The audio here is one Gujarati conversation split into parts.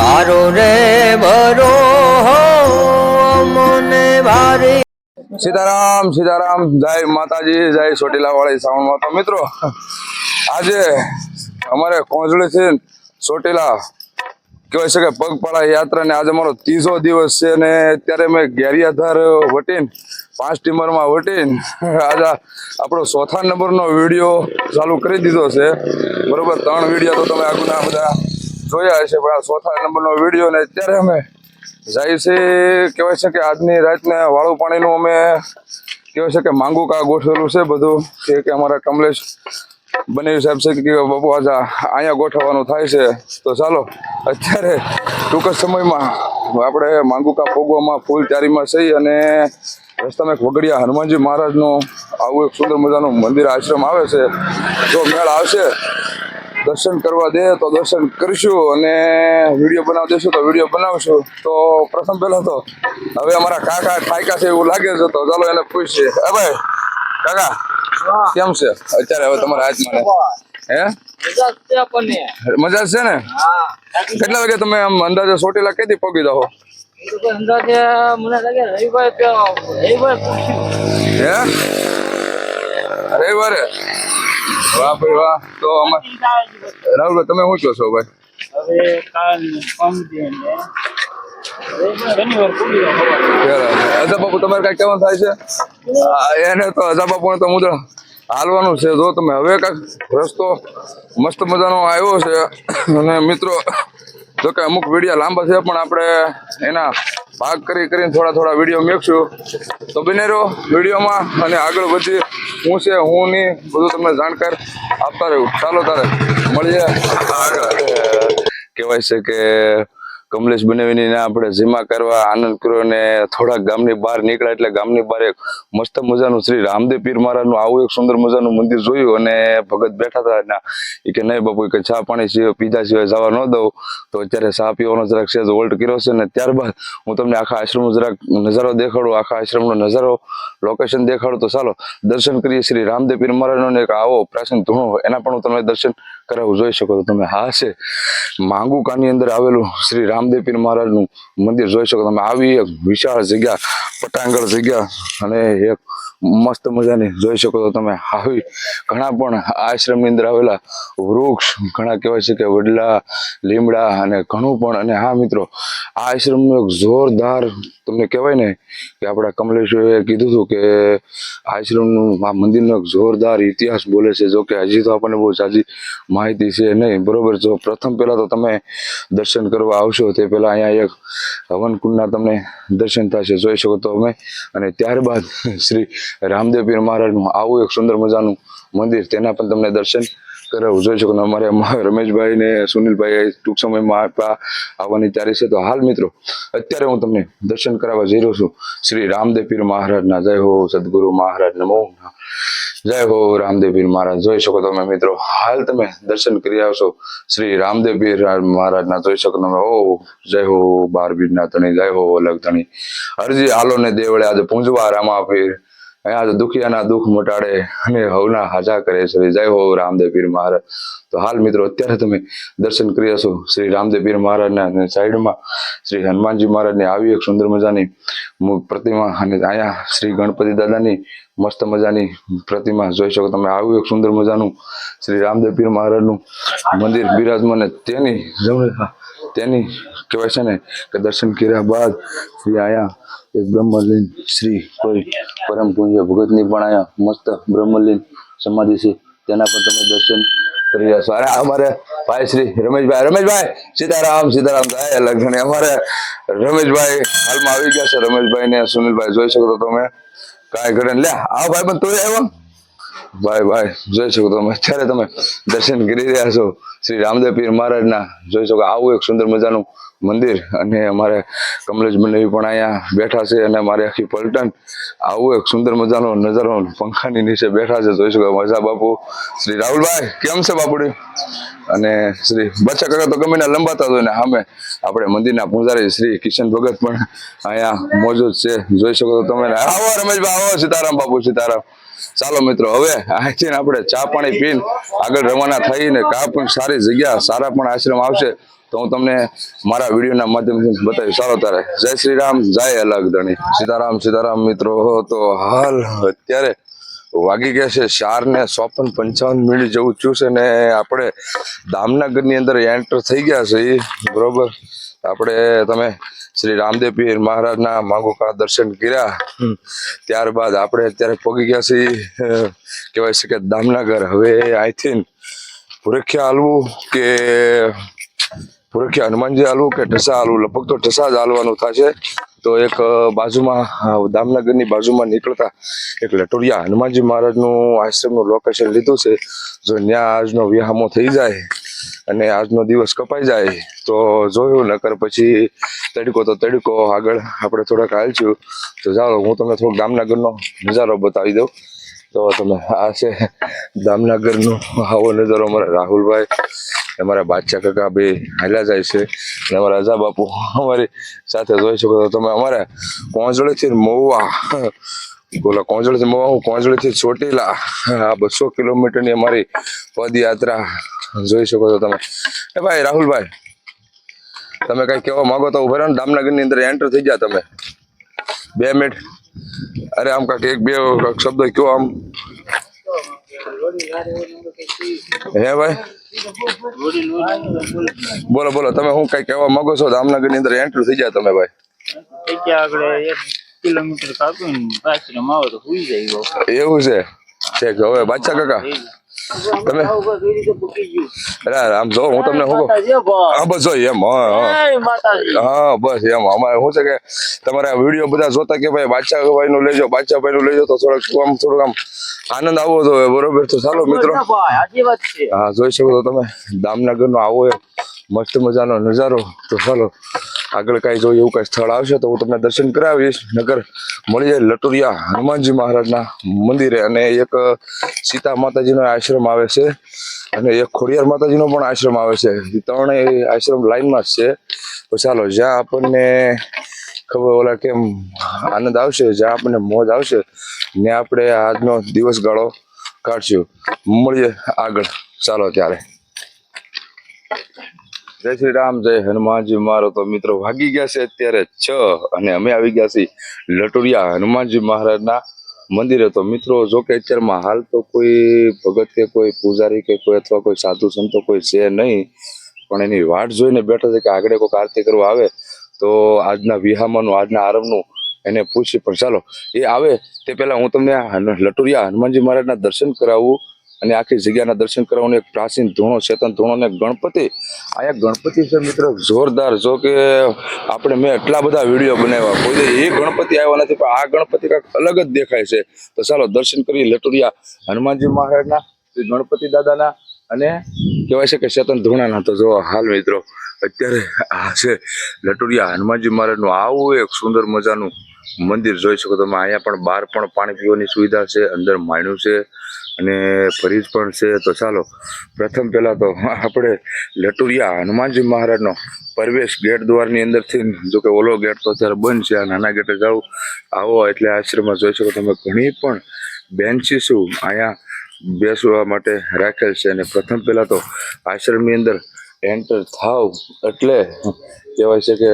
તારો રે ભરો મને ભારી સીતારામ સીતારામ, જય માતાજી, જય ચોટીલા વાળી શ્રાવણ માતા મિત્રો, આજે અમારે કોંજળી થી ચોટીલા કહેવાય છે કે પગપાળા યાત્રા ને આજે અમારો ત્રીજો દિવસ છે ને અત્યારે મેં ગેરિયાધાર વટીન, પાંચ ટીમરમાં વટીન, આજે આપણો ચોથા નંબરનો વીડિયો ચાલુ કરી દીધો છે. બરોબર, ત્રણ વીડિયો તો તમે આગળના બધા જોયા હશે, પણ આ ચોથા નંબરનો વીડિયો ને અત્યારે અમે જાય છે, કહેવાય છે કે આજની રાતને વાળું પાણીનું અમે કહેવાય છે કે માંગુ કા ગોઠવેલું છે બધું, કે અમારા કમલેશ બનેવી સાહેબ છે કે બાપુ, આજે અહીંયા ગોઠવવાનું થાય છે. તો ચાલો, અત્યારે ટૂંક જ સમયમાં આપણે માંગુકા ભોગવામાં ફૂલ તૈયારીમાં થઈ અને રસ્તામાં એક વગડિયા હનુમાનજી મહારાજનું આવું એક સુંદર મજાનું મંદિર આશ્રમ આવે છે. જો મેળ આવશે દર્શન કરવા દે તો દર્શન કરીશું અને વીડિયો બનાવી દેશું તો વીડિયો બનાવશું. તો પ્રથમ પહેલા તો હવે અમારા કાકા ઠાયકા છે એવું લાગે છે તો ચાલો એને પૂછીએ. હે ભાઈ, કાકા, કેમ છે? અત્યારે હવે તમારા હાથમાં? હે? મજા છે ને? કેટલા વાગે તમે આમ અંદાજે સોટેલા કેથી પગી જાઓ? અંદાજે રવિવારે? વાહ ભાઈ વાહ. તો અમે રાહુલ તમે શું કહો છો ભાઈ? હવે કાલ અજા બાપુ તમારે કઈ કેવાનું થાય છે? એને તો અજા બાપુ તો મુદ્રા હાલવાનું છે. જો તમે હવે કાંઈક રસ્તો મસ્ત મજાનો આવ્યો છે. અને મિત્રો જો કે અમુક વિડીયા લાંબા છે પણ આપણે એના ભાગ કરી કરીને થોડા થોડા વીડિયો મેકશું. તો બને રહો વિડીયોમાં અને આગળ વધી હું છે, હું નહીં બધું તમને જાણકાર આપતા રહ્યું ચાલો તારે, મળીએ આગળ. કહેવાય છે કે કમલેશ બનાવીને આપણે જીમા કરવા, આનંદ કર્યો અને થોડાક ગામની બહાર નીકળ્યા એટલે ગામની બહાર એક મસ્ત મજાનું શ્રી રામદેવ પીર મહારાજનું આવું એક સુંદર મજાનું મંદિર જોયું અને ભગત બેઠા હતા એના. એ કે, નહીં બાપુ કે ચા પાણી સિવાય, પીધા સિવાય જવા ન દઉં. તો અત્યારે ચા પીવાનો જરાક સેજ હોલ્ડ કર્યો છે ને ત્યારબાદ હું તમને આખા આશ્રમનો જરાક નજારો દેખાડું, આખા આશ્રમનો નજારો લોકેશન દેખાડું. તો ચાલો, દર્શન કરીએ શ્રી રામદેવ પીર મહારાજનો એક આવો પ્રાચીન ધૂણો, એના પણ હું તમને દર્શન કરાવું જોઈ શકો છો તમે. હા, છે. માંગુકાની અંદર આવેલું શ્રી રામદેવ પીર મહારાજનું મંદિર જોઈ શકો તમે. આવી એક વિશાળ જગ્યા પટાંગળ જગ્યા અને એક મસ્ત મજાની જોઈ શકો તો તમે. આવી ઘણા પણ આશ્રમની અંદર આવેલા વૃક્ષ, ઘણા કહેવાય છે કે વડલા, લીમડા અને ઘણું પણ. અને હા મિત્રો, આ આશ્રમનું એક જોરદાર તમને કહેવાય ને કે આપણા કમલેશ્વરે કીધું હતું કે આશ્રમનું, આ મંદિરનો એક જોરદાર ઇતિહાસ બોલે છે. જો કે હજી તો આપણને બહુ સાચી માહિતી છે નહીં. બરોબર, જો પ્રથમ પહેલાં તો તમે દર્શન કરવા આવશો, તે પહેલાં અહીંયા એક હવનકુંડના તમને દર્શન થશે. જોઈ શકો તો અમે. અને ત્યારબાદ શ્રી રામદેવ પીર મહારાજનું આવું એક સુંદર મજાનું મંદિર, તેના પણ તમને દર્શન કરાવું. જોઈ શકો અમારે રમેશભાઈ ને સુનિલભાઈ ટૂંક સમયમાં આવવાની તૈયારી છે. તો હાલ મિત્રો, અત્યારે હું તમને દર્શન કરાવવા જઈ રહ્યો છું. શ્રી રામદેવ પીર મહારાજના જય હો સદગુરુ મહારાજ નમો જય હો રામદેવ પીર મહારાજ. જોઈ શકો તમે મિત્રો, હાલ તમે દર્શન કરી આવશો. શ્રી રામદેવ પીર મહારાજના જોઈ શકો તમે. ઓ, જય હો બાર પીરના તણી જય હો અલગ તણી અરજી આલો ને દેવળે આજે પૂંજવા રામા પીર અહીંયા તો દુખિયાના દુઃખ મટાડે અને હવના હાજા કરે શ્રી જય હો રામદેવ પીર મહારાજ. તો હાલ મિત્રો, અત્યારે તમે દર્શન કરી હશો શ્રી રામદેવ પીર મહારાજના સાઈડમાં શ્રી હનુમાનજી મહારાજની આવી એક સુંદર મજાની પ્રતિમા અને અહીંયા શ્રી ગણપતિ દાદાની મસ્ત મજાની પ્રતિમા જોઈ શકો તમે. આવ્યું એક સુંદર મજાનું શ્રી રામદેવ પીર મહારાજનું મંદિર બિરાજમાન તેની જમણે તેની કહેવાય છે ને કે દર્શન કર્યા બાદ શ્રી અહીંયા એક બ્રહ્મલીન શ્રી કોઈ પરમ પૂજ્ય ભગતની પણ આયા મસ્ત બ્રહ્મલીન સમાધિ છે. તેના પર તમે દર્શન કરી રહ્યા છો. અરે અમારે ભાઈ શ્રી રમેશભાઈ રમેશભાઈ, સીતારામ સીતારામ થાય લગ્ન અમારે રમેશભાઈ હાલમાં આવી ગયા છે. રમેશભાઈ ને સુનિલભાઈ જોઈ શકો તમે. કાંઈ ઘડે લે આવો ભાઈ પણ તું આવ્યો. ભાઈ ભાઈ, જોઈ શકો તમે. અત્યારે તમે દર્શન કરી રહ્યા છો. શ્રી રામદેવ પીર મહારાજના. જોઈ શકો આવું એક સુંદર મજાનું મંદિર અને અમારે કમલેશ બંનેવી પણ અહીંયા બેઠા છે અને અમારી આખી પલટન આવું એક સુંદર મજાનો નજારો પંખાની નીચે બેઠા છે. જોઈ શકો મજા બાપુ. શ્રી રાહુલભાઈ, કેમ છે બાપુડી? અને શ્રી બચ્ચા કાકા તો ગમે લંબાતા હોય ને સામે આપણે મંદિરના પૂજારી શ્રી કિશન ભગત પણ અહીંયા મોજૂદ છે. જોઈ શકો તો તમે આવો રમેશભાઈ, આવો સીતારામ બાપુ, સીતારામ. ચાલો મિત્રો, હવે અહીંથી આપણે ચા પાણી પીને આગળ રવાના થઈને કા પણ સારી જગ્યા, સારા પણ આશ્રમ આવશે. તો હું તમને મારા વિડીયોના માધ્યમથી બતાવીશ. ચાલો તારે જય શ્રી રામ જય અલગ ધણી સીતારામ સીતારામ મિત્રો તો હાલ અત્યારે વાગી ગયા છે ચાર ને ચોપન પંચાવન મિનિટ જેવું થયું છે ને આપણે દામનગરની અંદર એન્ટર થઈ ગયા છે બરોબર? આપણે તમે શ્રી રામદેવ પીર મહારાજના માગુકા દર્શન કર્યા. ત્યારબાદ આપણે અત્યારે પહોંચી ગયા છીએ કહેવાય છે કે દામનગર. હવે અહીંથી ભૂરખ્યા હાલવું કે પુરખ્યા હનુમાનજી આલવું કે ઢસા આલવું? લગભગ તો ઢસા જ આલવાનું થશે. તો એક બાજુમાં દામનગરની બાજુમાં નીકળતા એક લટોરિયા હનુમાનજી મહારાજનું આશ્રમનું લોકેશન લીધું છે. જો ત્યાં આજનો વિહામો થઈ જાય અને આજનો દિવસ કપાઈ જાય, તો જોયું નકર પછી તડકો તો તડકો. આગળ આપણે થોડાક હાલશું. તો ચાલો, હું તમને થોડોક દામનગરનો નજારો બતાવી દઉં. તો તમે આ છે દામનગરનો આવો નજારો અમારા રાહુલભાઈ. અમારા બાદશાહ કાકા બે હાલ્યા જાય છે અને અમારા રાજા બાપુ અમારી સાથે જોઈ શકો તો તમે અમારા કોંજળેથી મહુવા, બોલા, કોંજળથી મોવા હું કોંજળીથી ચોટીલા, આ બસો કિલોમીટરની અમારી પદયાત્રા જોઈ શકો છો તમે. એ ભાઈ, રાહુલભાઈ, તમે કઈ કહેવા માંગો તો ઊભા ને, દામનગરની અંદર એન્ટર થઈ ગયા તમે. બે મિનિટ. અરે, આમ કાંઈક એક બે શબ્દ કયો આમ. હે ભાઈ? બોલો બોલો તમે હું કઈ કહેવા માંગો છો? દામનગરની અંદર એન્ટ્રી થઈ જાય તમે ભાઈ. આગળ એક કિલોમીટર કાપીને આવે તો સુઈ જાય એવું. છે? હવે બાદશાહ કાકા. તમે આમ જો હું તમને હા બસ જો એમ હા બસ એમ અમારે શું છે કે તમારા વીડિયો બધા જોતા કે ભાઈ બાદશાહ ભાઈ નું લેજો બાદશાહ ભાઈ નું લેજો તો થોડોક આમ થોડુંક આમ આનંદ આવવો તો બરોબર? તો ચાલો મિત્રો. હા જોઈ શકો તો તમે દામનગર નો આવો મસ્ત મજાનો નજારો તો ચાલો. આગળ કાંઈ જોઈએ એવું કાંઈ સ્થળ આવશે તો હું તમને દર્શન કરાવીશ. નગર મળી જાય લટુરિયા હનુમાનજી મહારાજના મંદિરે અને એક સીતા માતાજીનો આશ્રમ આવે છે અને એક ખોડિયાર માતાજીનો પણ આશ્રમ આવે છે. એ ત્રણેય આશ્રમ લાઈનમાં જ છે. તો ચાલો, જ્યાં આપણને ખબર ઓલા કેમ આનંદ આવશે, જ્યાં આપણને મોજ આવશે ને આપણે આજનો દિવસ ગાળો કાઢશું. મળીએ આગળ. ચાલો, ત્યારે. જય શ્રી રામ, જય હનુમાનજી. મારો તો મિત્રો વાગી ગયા છે અત્યારે છ અને અમે આવી ગયા છીએ લટુરિયા હનુમાનજી મહારાજના મંદિરે. તો મિત્રો, જો કે અત્યારમાં હાલ તો કોઈ ભગત કે કોઈ પૂજારી કે કોઈ અથવા કોઈ સાધુ સંતો કોઈ છે નહીં, પણ એની વાટ જોઈને બેઠા છે કે આગળ કોઈ આરતી કરવા આવે, તો આજના વિહામાનું, આજના આરંભનું એને પૂછી પણ ચાલો, એ આવે તે પહેલા હું તમને લટુરિયા હનુમાનજી મહારાજના દર્શન કરાવું. અને આખી જગ્યાના દર્શન કરવાનું એક પ્રાચીન ધૂણો ચેતન ધૂણો ને ગણપતિ. આ ગણપતિ છે મિત્રો, જોરદાર. જો કે આપણે મેં એટલા બધા વીડિયો બનાવ્યા, કોઈ એ ગણપતિ આવ્યા નથી, પણ આ ગણપતિ કાંઈક અલગ જ દેખાય છે. તો ચાલો દર્શન કરીએ લટુરિયા હનુમાનજી મહારાજના, શ્રી ગણપતિ દાદાના, અને કહેવાય છે કે ચેતન ધૂણાના તો જો હાલ મિત્રો, અત્યારે આ છે લટુરિયા હનુમાનજી મહારાજનું આવું એક સુંદર મજાનું મંદિર જોઈ શકો તમે. અહીંયા પણ બહાર પણ પાણી પીવાની સુવિધા છે, અંદર માયણું છે અને ફરીજ પણ છે. તો ચાલો, પ્રથમ પહેલાં તો આપણે લટુરિયા હનુમાનજી મહારાજનો પ્રવેશ ગેટ દ્વારની અંદરથી જો કે ઓલો ગેટ તો અત્યારે બંધ છે, આ નાના ગેટે જાઓ આવો એટલે આશ્રમમાં જોઈ શકો તમે ઘણી પણ બેન્ચીસો અહીંયા બેસવા માટે રાખેલ છે. અને પ્રથમ પહેલાં તો આશ્રમની અંદર એન્ટર થાવ એટલે કહેવાય છે કે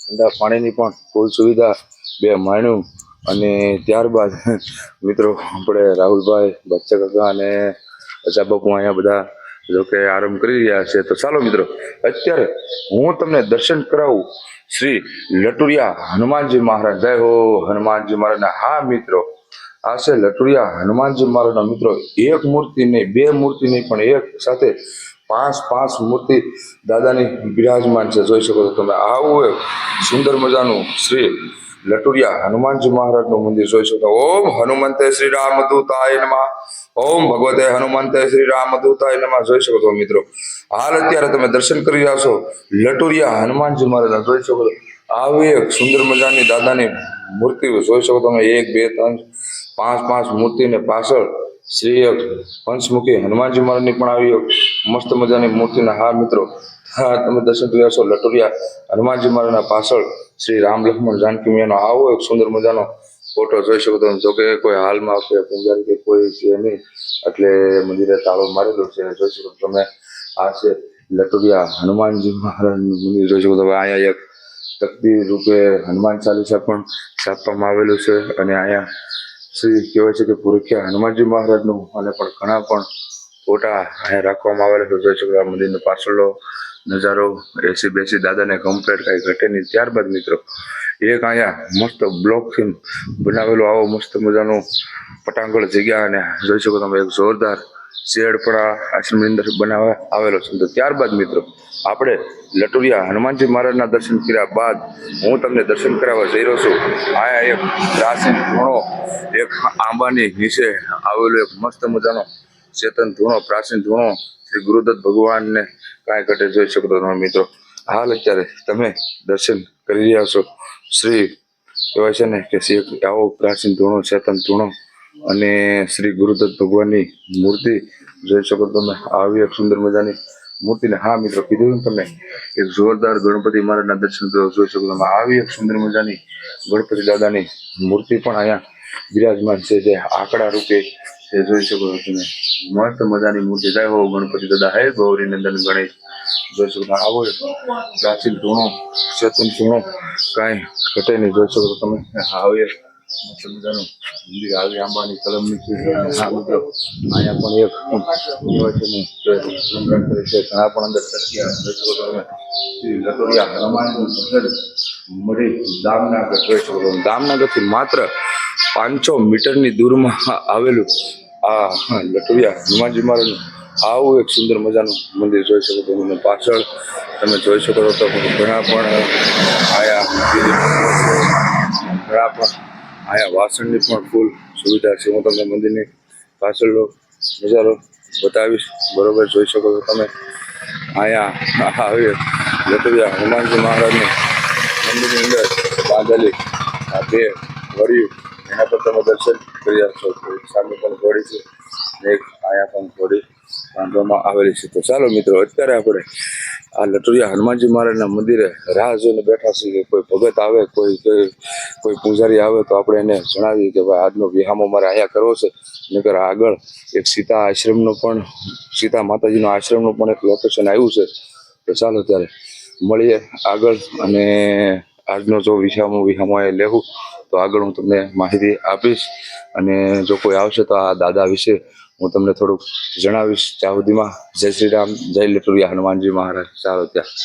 ઠંડા પાણીની પણ ફૂલ સુવિધા બે માણ્યું અને ત્યારબાદ મિત્રો આપણે રાહુલભાઈ, બચ્ચા કાકા અને અજા અહીંયા બધા જોકે આરંભ કરી રહ્યા છે. તો ચાલો મિત્રો, અત્યારે હું તમને દર્શન કરાવું શ્રી લટુરિયા હનુમાનજી મહારાજ. જય હો હનુમાનજી મહારાજના. હા મિત્રો, આ છે લટુરિયા હનુમાનજી મહારાજના મિત્રો. એક મૂર્તિ નહીં, બે મૂર્તિ નહીં, પણ એક સાથે પાંચ પાંચ મૂર્તિ દાદાની બિરાજમાન છે. જોઈ શકો છો તમે. આવું એક સુંદર મજાનું શ્રી લટુરિયા હનુમાનજી મહારાજનું મંદિર જોઈ શકો. ઓમ હનુમંતે શ્રી રામ દૂતાય નમઃ. ઓમ ભગવતે હનુમંતે શ્રી રામ દૂતાય નમઃ જોઈ શકો છો મિત્રો. હાલ અત્યારે તમે દર્શન કરી રહ્યા છો. લટુરિયા હનુમાનજી મહારાજના જોઈ શકો છો. આવી એક સુંદર મજાની દાદાની મૂર્તિઓ જોઈ શકો તમે. એક, બે, ત્રણ, પાંચ પાંચ મૂર્તિને પાછળ શ્રી એક પંચમુખી હનુમાનજી મહારાજની પણ આવી એક મસ્ત મજાની મૂર્તિના હાર મિત્રો. હા, તમે દર્શન કરી રહ્યા છો. લટુરિયા હનુમાનજી મહારાજના પાછળ શ્રી રામ લક્ષ્મણ જાનકી મેનો આવો એક સુંદર મજાનો ફોટો જોઈ શકો તમે. જોકે કોઈ હાલમાં કે પૂજારી કે કોઈ છે નહીં, એટલે મંદિરે તાળો મારેલો છે. જોઈ શકો તમે, આ છે લટુરિયા હનુમાનજી મહારાજનું મંદિર. જોઈ શકો તમે, અહીંયા એક તકદીર રૂપે હનુમાન ચાલીસા પણ છાપવામાં આવેલું છે. અને અહીંયા શ્રી કહેવાય છે કે પુરખ્યા હનુમાનજી મહારાજનું અને પણ ઘણા પણ ફોટા અહીંયા રાખવામાં આવેલા છે. જોઈ શકો આ મંદિરનો પાછળનો નજારો એસી બેસી દાદાને કમ્પ્લેટ કાંઈ ઘટે નહીં ત્યારબાદ મિત્રો, એક અહીંયા મસ્ત બ્લોકથી બનાવેલો આવો મસ્ત મજાનો પટાંગળ જગ્યા અને જોઈ શકો તમે એક જોરદાર શેડ પણ આશ્રમની અંદર બનાવવા આવેલો છે. તો ત્યારબાદ મિત્રો, આપણે લટુરિયા હનુમાનજી મહારાજના દર્શન કર્યા બાદ હું તમને દર્શન કરાવવા જઈ રહ્યો છું. અહીંયા એક પ્રાચીન ધૂણો, એક આંબાની નીચે આવેલો એક મસ્ત મજાનો ચેતન ધૂણો, પ્રાચીન ધૂણો શ્રી ગુરુદત્ત ભગવાનને કાંઈ ઘટે જોઈ શકો છો મિત્રો. હાલ અત્યારે તમે દર્શન કરી રહ્યા છો. શ્રી કહેવાય છે ને કે શ્રી આવો પ્રાચીન ધૂણો ચેતન ધૂણો અને શ્રી ગુરુદત્ત ભગવાનની મૂર્તિ જોઈ શકો તમે. આવી એક સુંદર મજાની મૂર્તિને હા મિત્રો કીધું તમે, એક જોરદાર ગણપતિ મહારાજના દર્શન જોઈ શકો તમે. આવી એક સુંદર મજાની ગણપતિ દાદાની મૂર્તિ પણ અહીંયા બિરાજમાન છે, જે આંકડા રૂપે છે, જોઈ શકો છો તમે. મસ્ત મજાની મૂર્તિ જય હો, ગણપતિ દાદા હે, ગૌરી નંદન ગણેશ. જોઈ શકો આવો પ્રાચીન ધૂણો ચેતન ધૂણો, કાંઈ ઘટે નહીં. જોઈ શકો તમે. આવીએ. મસ્ત મજાનું કલમની અહીંયા પણ એક અલંકાર કરે છે. ઘણા પણ અંદર દામનગર. જોઈ શકો દામનગરથી માત્ર પાંચસો મીટરની દૂરમાં આવેલું આ લટોરિયા હનુમાનજી મહારાજનું આવું એક સુંદર મજાનું મંદિર જોઈ શકો છો. મને પાછળ તમે જોઈ શકો છો તો ઘણા પણ આયા ઘણા પણ આયા વાસણની પણ ફૂલ સુવિધા છે. હું તમને મંદિરની પાછળનો નજારો બતાવીશ. બરોબર, જોઈ શકો છો તમે. અહીંયા આવી લટુરિયા હનુમાનજી મહારાજનું મંદિરની અંદર બાંધેલી આ બે વરિયું એના પર તમે દર્શન કરી આપશો સામે પણ ઘોડી છે એક અહીંયા પણ ઘોડી બાંધવામાં આવેલી છે. તો ચાલો મિત્રો, અત્યારે આપણે આ લટુરિયા હનુમાનજી મહારાજના મંદિરે રાહ જોઈને બેઠા છીએ. કે કોઈ ભગત આવે, કોઈ કોઈ પૂજારી આવે, તો આપણે એને જણાવીએ કે ભાઈ, આજનો વિહામો મારે અહીંયા કરવો છે. નકર આગળ એક સીતા આશ્રમનો પણ સીતા માતાજીનો આશ્રમનો પણ એક લોકેશન આવ્યું છે. તો ચાલો ત્યારે મળીએ આગળ અને આજનો જો વિહામો વિહામો એ લેવું. તો આગળ હું તમને માહિતી આપીશ અને જો કોઈ આવશે તો આ દાદા વિશે હું તમને થોડુંક જણાવીશ. ત્યાં સુધીમાં જય શ્રી રામ, જય લટુરિયા હનુમાનજી મહારાજ. ચાલો ત્યાં.